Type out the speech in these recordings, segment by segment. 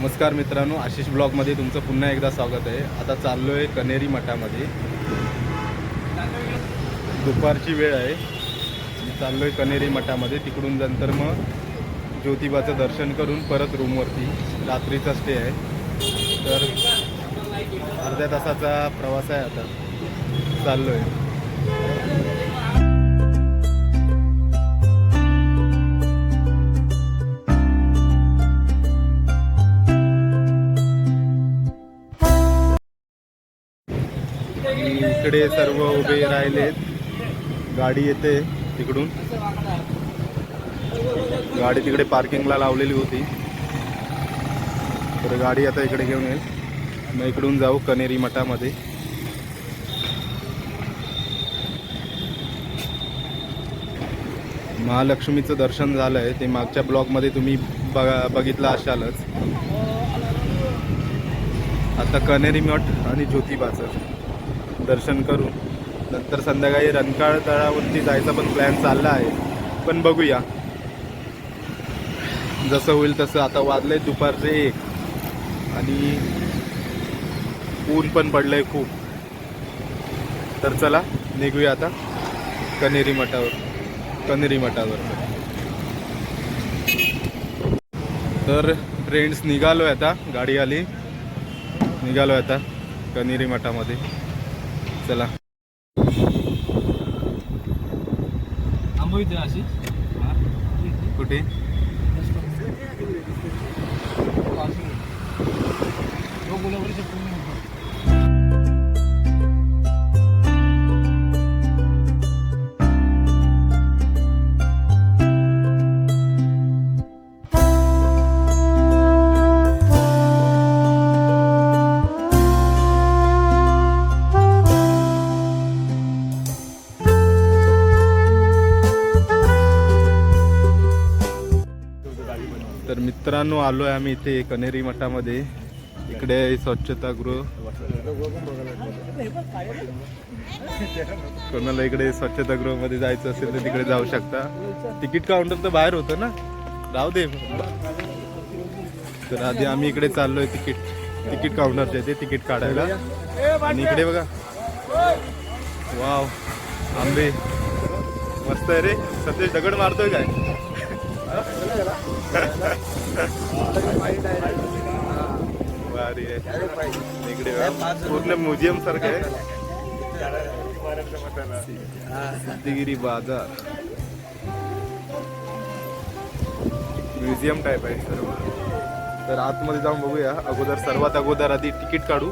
नमस्कार मित्रांनो आशिष ब्लॉगमध्ये तुमचं पुन्हा एकदा स्वागत आहे. आता चाललो आहे कनेरी मठामध्ये. दुपारची वेळ आहे. मी चाललो आहे कनेरी मठामध्ये. तिकडून नंतर मग ज्योतिबाचं दर्शन करून परत रूमवरती. रात्रीचा स्टे आहे. तर अर्ध्या तासाचा प्रवास आहे आता. चाललो आहे इकडे सर्व उभे राहिलेत. गाडी येते तिकडून. गाडी तिकडे पार्किंगला लावलेली होती. तर गाडी आता इकडे घेऊन येईल. मग इकडून जाऊ कनेरी मठामध्ये. महालक्ष्मीचं दर्शन झालं आहे ते मागच्या ब्लॉगमध्ये तुम्ही बघा बघितलं असालच. आता कनेरी मठ आणि ज्योतिबाचं. दर्शन करू. नंतर संध्याकाळी रणकाळ तळावरती जायचा पण प्लॅन चालला आहे. पण बघूया. जसं होईल तसं आता वाजलं आहे दुपारचे एक. आणि ऊन पण पडलं आहे खूप. तर चला निघूया आता कनेरी मठावर. कनेरी मठावर. तर फ्रेंड्स निघालो आहे आता गाडी आली निघालो आहे आता कनेरी मठामध्ये. चला. थांबविते अशी. कुठे? मित्रांनो आलो आहे आम्ही इथे कनेरी मठामध्ये. इकडे स्वच्छतागृह कोणाला इकडे स्वच्छतागृहामध्ये जायचं असेल तर तिकडे जाऊ शकता. तिकीट काउंटर तर बाहेर होतं ना? राहू दे. तर आधी आम्ही इकडे चाललोय तिकीट. तिकीट काउंटरच्या ते तिकीट काढायला. आणि इकडे बघा. वाव आंबे. मस्त आहे रे. सध्या दगड मारतोय काय? भारी आहे इकडे पूर्ण म्युझियम सारखं आहे. बाजार. म्युझियम टाईप आहे सर्व. तर आतमध्ये जाऊन बघूया. अगोदर सर्वात अगोदर आधी तिकीट काढू.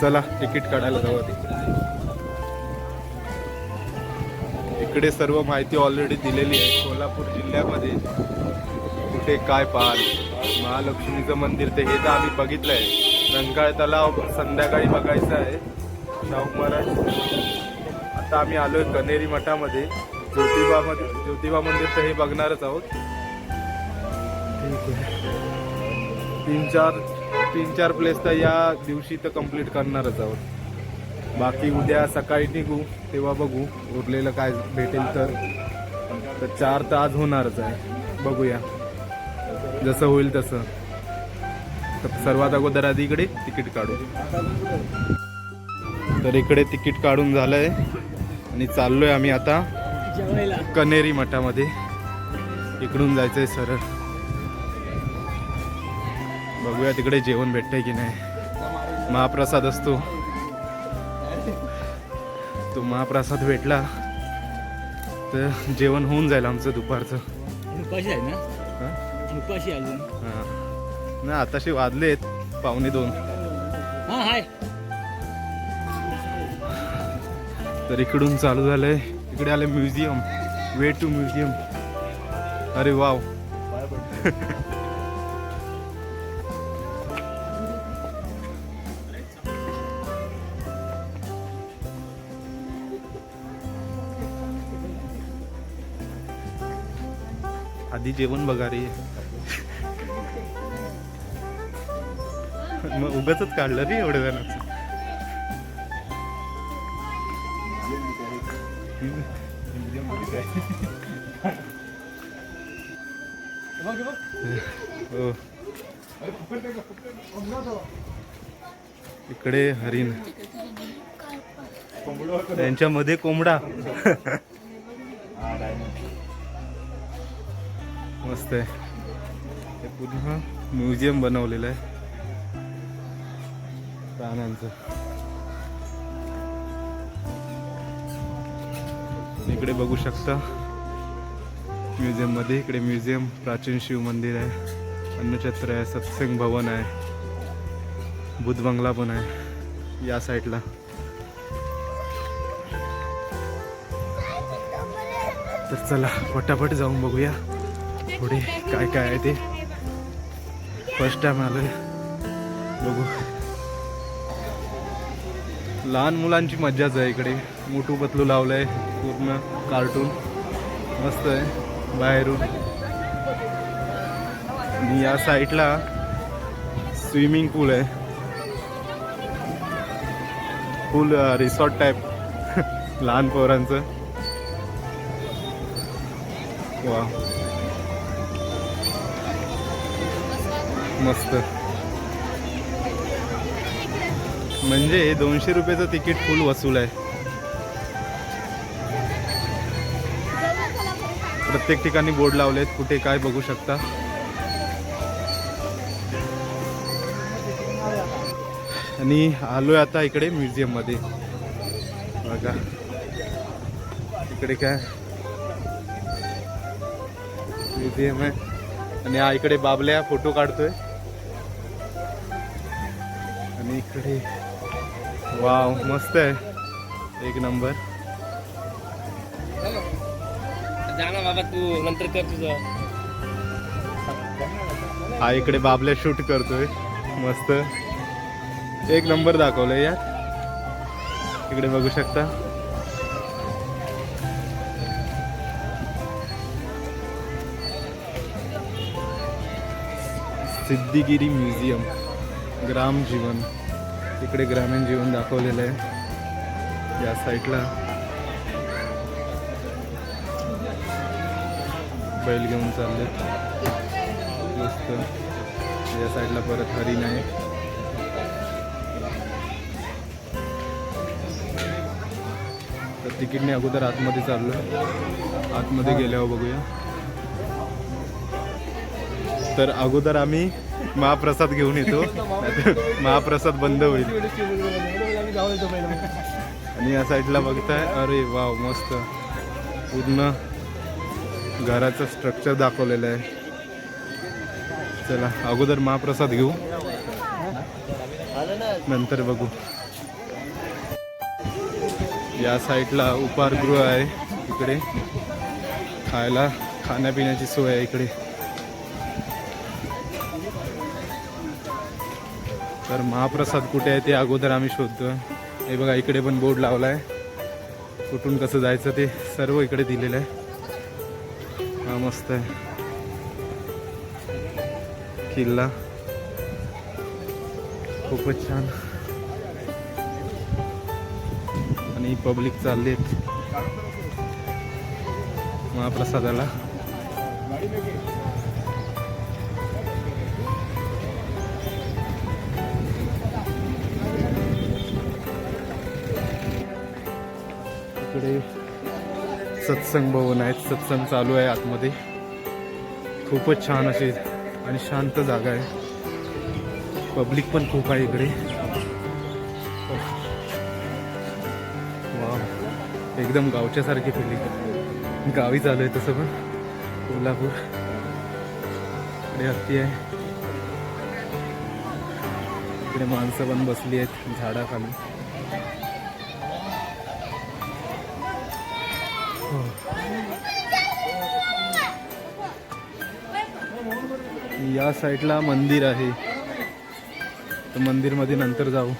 चला तिकीट काढायला जाऊ आधी. इकडे सर्व माहिती ऑलरेडी दिलेली आहे. कोल्हापूर जिल्ह्यामध्ये कुठे काय पाहाल? महालक्ष्मीचं मंदिर ते हे तर आम्ही आहे रंकाळ तलाव संध्याकाळी बघायचं आहे. शाहू महाराज. आता आम्ही आलो आहे कनेरी मठामध्ये. ज्योतिबा मध्ये ज्योतिबा मंदिर तर हे बघणारच आहोत. ठीक आहे तीन चार तीन चार प्लेस तर या दिवशी तर कंप्लीट करणारच आहोत. बाकी उद्या सकाळी निघू तेव्हा बघू. उरलेलं काय भेटेल तर. तर चार तर आज होणारच आहे. बघूया. जसं होईल तसं. तर सर्वात अगोदर आधी इकडे तिकीट काढू. तर इकडे तिकीट काढून झालंय. आणि चाललोय आम्ही आता कनेरी मठामध्ये. इकडून जायचंय सरळ. बघूया तिकडे जेवण भेटतंय की नाही. महाप्रसाद असतो. तो महाप्रसाद भेटला तर जेवण होऊन जाईल आमचं दुपारचं. उपाशी आहे ना? हा? उपाशी अजून. हा. नाही आताशी वाजलेत पावणे दोन. हा हाय. तर इकडून चालू झालंय. इकडे आले म्युझियम. Way to museum. अरे वाव. आधी जेवण बघा रे. मग उगाच काढलं रे एवढ्या जणांचं. हो. इकडे हरिण. त्यांच्यामध्ये कोंबडा. मस्त आहे. हे पूर्ण म्युझियम बनवलेलं आहे. प्राण्यांचं इकडे बघू शकता. म्युझियममध्ये इकडे म्युझियम प्राचीन शिव मंदिर आहे. अन्नछत्र आहे सत्संग भवन आहे. बुध बंगला पण आहे. या साईडला. तर चला पटापट जाऊन बघूया. पुढे काय काय आहे ते? फर्स्ट टाइम आलं बघू. लहान मुलांची मज्जाच आहे इकडे. मोठू पतलू लावलंय पूर्ण कार्टून मस्त आहे. बाहेरून. आणि या साईडला स्विमिंग पूल आहे. पूल रिसॉर्ट टाईप लहान पोरांचं. वा मस्त. म्हणजे दोनशे रुपयाचं तिकीट फुल वसूल आहे. प्रत्येक ठिकाणी बोर्ड लावलेत कुठे काय बघू शकता. आणि आलोय आता इकडे म्युझियममध्ये. बघा. इकडे काय? म्युझियम आहे. आणि हा इकडे बाबल्या फोटो काढतोय. आणि इकडे. वाव मस्त आहे. एक नंबर. जा ना बाबा तू नंतर कर तुझं. हा इकडे बाबल्या शूट करतोय. मस्त. एक नंबर दाखवलंय यात इकडे बघू शकता. सिद्धिगिरी म्युझियम ग्राम जीवन. इकडे ग्रामीण जीवन दाखवलेलं आहे. या साईडला बैल घेऊन चालले. मस्त. या साईडला परत हरिण आहे तर तिकीटने अगोदर आतमध्ये चाललो आतमध्ये गेल्यावर बघूया. तर अगोदर आम्ही महाप्रसाद घेऊन येतो. महाप्रसाद बंद होईल. आणि या साईडला बघताय अरे वाव मस्त. पूर्ण घराचं स्ट्रक्चर दाखवलेलं आहे. चला अगोदर महाप्रसाद घेऊ. नंतर बघू. या साईडला उपहारगृह आहे इकडे. खायला खाण्यापिण्याची सोय आहे इकडे. तर महाप्रसाद कुठे आहे ते अगोदर आम्ही शोधतोय हे बघा इकडे पण बोर्ड लावला आहे कुठून कसं जायचं ते सर्व इकडे दिलेलं आहे. हा मस्त आहे. किल्ला. खूपच छान. आणि पब्लिक चालली महाप्रसादाला. इकडे सत्संग भवन आहेत. सत्संग चालू आहे आतमध्ये. खूपच छान असे आणि शांत जागा आहे. पब्लिक पण खूप आहे इकडे. वा एकदम गावच्यासारखी फिलिंग गावी चालू आहे तसं पण. कोल्हापूर. इकडे हत्ती आहे. इकडे माणसं पण बसली आहेत. झाडाखाली. या साईडला मंदिर आहे. तर मंदिरमध्ये नंतर जाऊ.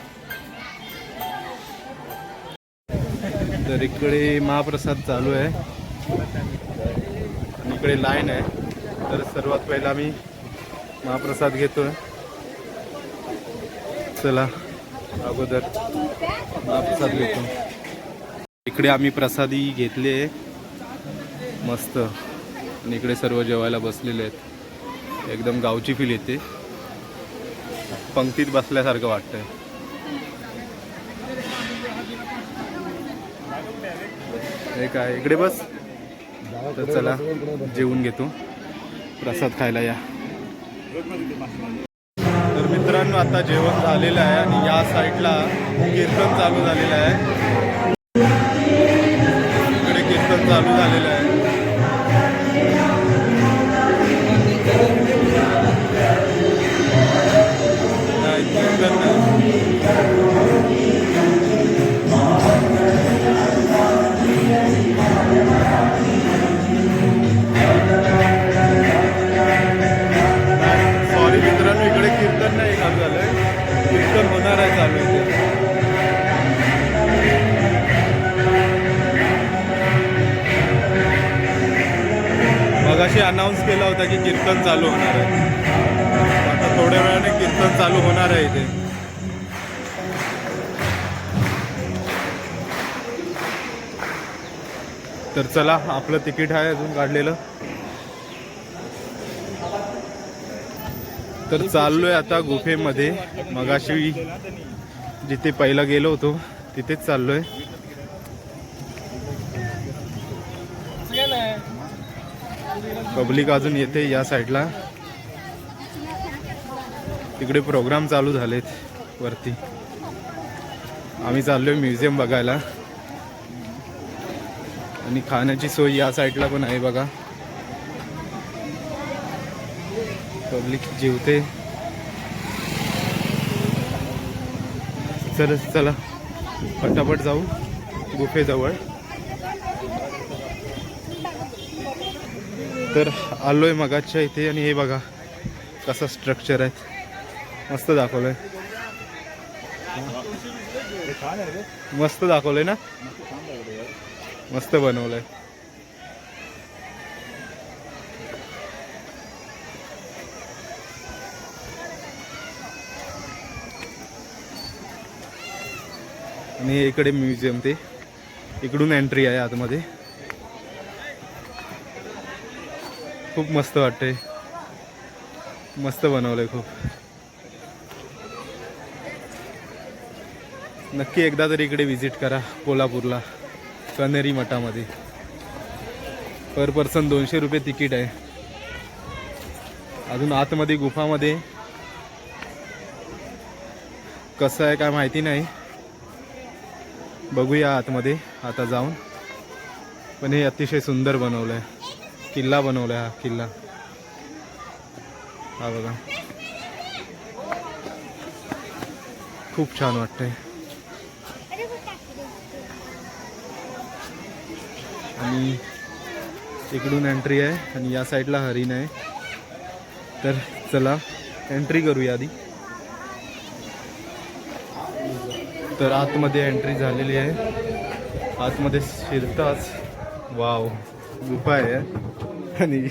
तर इकडे महाप्रसाद चालू आहे. आणि इकडे लाईन आहे. तर सर्वात पहिला मी महाप्रसाद घेतोय. चला अगोदर महाप्रसाद घेतो. इकडे आम्ही प्रसादी घेतले मस्त. आणि इकडे सर्व जेवायला बसलेले आहेत. एकदम गावची फील येते. पंक्तीत बसल्यासारखं वाटतंय. हे काय इकडे बस. तर चला जेवून घेतो. प्रसाद खायला या. तर मित्रांनो आता जेवण झालेलं आहे आणि या साईडला कीर्तन चालू झालेलं आहे. इकडे कीर्तन चालू झालेलं आहे. दिवशी अनाऊन्स केला होता की कीर्तन चालू होणार आहे. आता थोड्या वेळाने कीर्तन चालू होणार आहे इथे. तर चला आपलं तिकीट आहे अजून काढलेलं. तर चाललोय आता गुफेमध्ये. मगाशी जिथे पहिला गेलो होतो तिथेच चाललोय. पब्लिक अजून येते या साईडला. तिकडे प्रोग्राम चालू झालेत वरती. आम्ही चाललोय म्युझियम बघायला. आणि खाण्याची सोय या साईडला पण आहे बघा. पब्लिक जेवते. चल चला. पटापट जाऊ. गुफेजवळ. तर आलोय मगाच्या इथे आणि हे बघा कसं स्ट्रक्चर आहे. मस्त दाखवलंय. मस्त दाखवलंय ना? मस्त बनवलंय. आणि इकडे म्युझियम ते. इकडून एंट्री आहे आतमध्ये. खूप मस्त वाटते मस्त बनवलंय खूप. नक्की एकदा तरी इकडे व्हिजिट करा कोल्हापूरला कनेरी मठामध्ये. पर पर्सन दोनशे रुपये तिकीट आहे. अजून आतमध्ये गुफामध्ये. कसं आहे काय माहिती नाही. बघूया आतमध्ये आता जाऊन. पण हे अतिशय सुंदर बनवलं आहे किल्ला बनवलाय हा किल्ला. हा बघा. खूप छान वाटतंय. आणि इकडून एंट्री आहे आणि या साईडला हरिण आहे. तर चला एंट्री करूया आधी. तर आतमध्ये एंट्री झालेली आहे. आतमध्ये शिरताच. वाव गुफा आहे आणि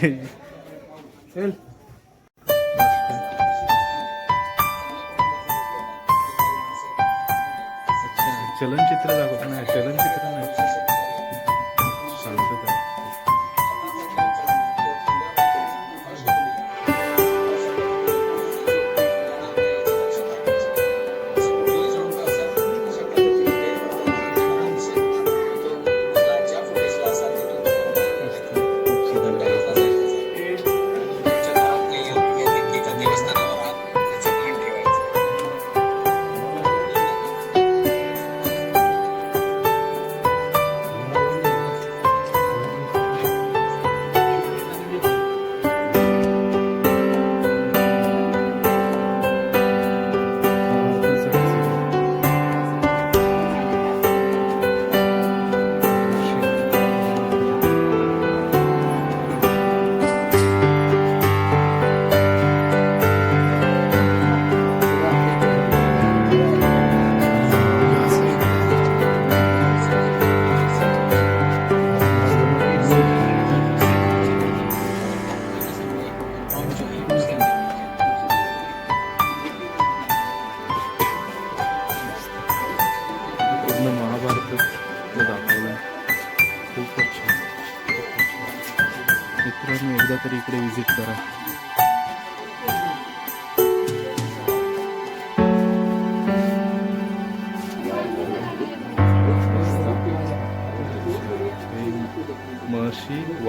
चल. चलनचित्र दाखवत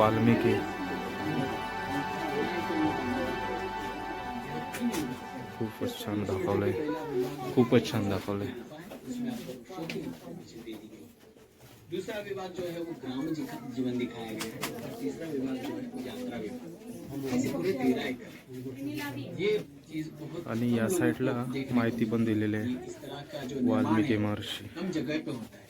वाल्मिकी। खूपच छान दाखवलंय. खूपच छान दाखवलंय. दूसरा विभाग जो है वो ग्राम जी- जीवन दिखाया गया है और तीसरा विभाग जो है वो यात्रा विभाग। ऐसे पूरे तेरह एकड़ ये चीज बहुत आणि या साईडला माहिती पण दिलेली आहे. वाल्मिकी महर्षी। जगह पे होता है।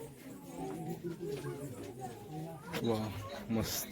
वा मस्त.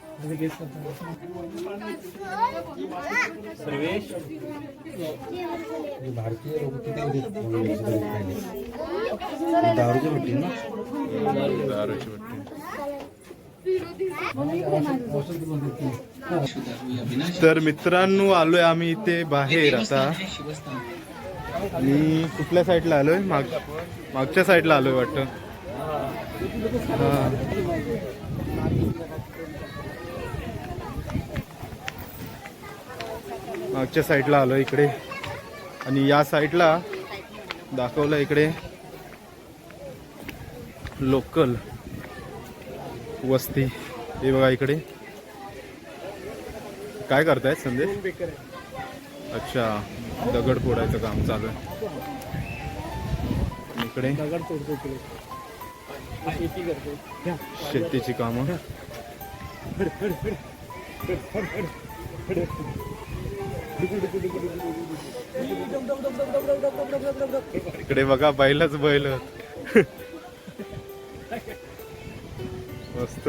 भारतीय लोक किती होते दारूची भेटली ना? दारूची तर मित्रांनो आलोय आम्ही इथे बाहेर आता. आणि कुठल्या साईडला आलोय? माग मागच्या साईडला आलोय वाटतं. हा. मागच्या साईडला आलो इकडे. आणि या साईडला दाखवलं इकडे. लोकल वस्ती. हे बघा इकडे. काय करतायत संदेश? अच्छा दगड फोडायचं काम चालू आहे. इकडे शेतीची कामं. इकडे बघा बैलच बैल मस्त.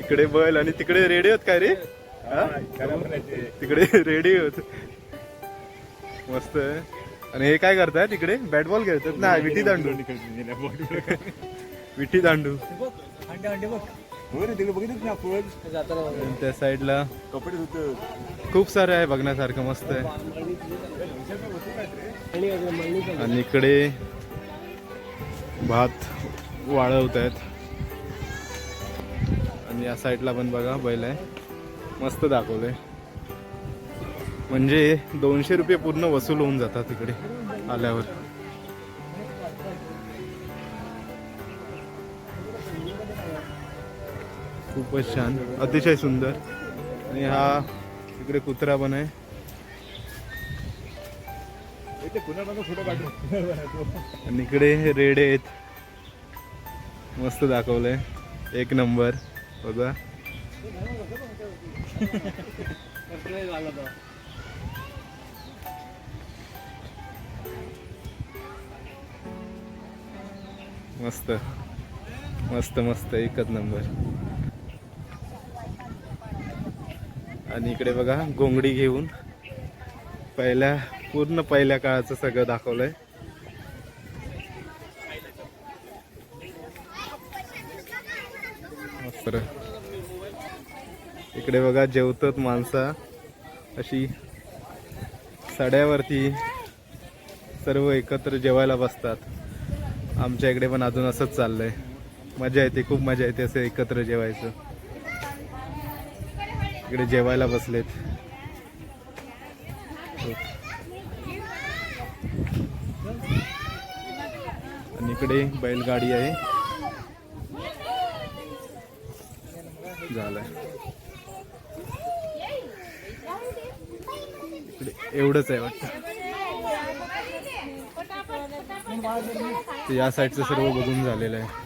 इकडे बैल आणि तिकडे रेडी होत काय रे? तिकडे रेडी होत. मस्त. आणि हे काय करतायत इकडे बॅट बॉल खेळतात ना विटी दांडू. विटी दांडू. त्या साईडला खूप सारं आहे बघण्यासारखं मस्त आहे. आणि इकडे भात वाळवत आहेत आणि या साईडला पण बघा बैल आहे. मस्त दाखवलंय. म्हणजे दोनशे रुपये पूर्ण वसूल होऊन जातात तिकडे आल्यावर. खूपच छान. अतिशय सुंदर. आणि हा इकडे कुत्रा पण आहे. आणि इकडे रेडे आहेत. मस्त दाखवलंय. एक नंबर. बघा. मस्त. मस्त मस्त. एकच नंबर. आणि इकडे बघा गोंगडी घेऊन पहिल्या पूर्ण पहिल्या काळाचं सगळं दाखवलंय. इकडे बघा जेवतात माणसं. अशी सड्यावरती सर्व एकत्र जेवायला बसतात. आमच्या इकडे पण अजून असंच चाललंय. मजा येते खूप मजा येते असं एकत्र जेवायचं. इकडे जेवायला बसलेत. आणि इकडे बैलगाडी आहे. झालं एवढंच आहे वाटतं. या साईडचं सर्व बघून झालेलं आहे.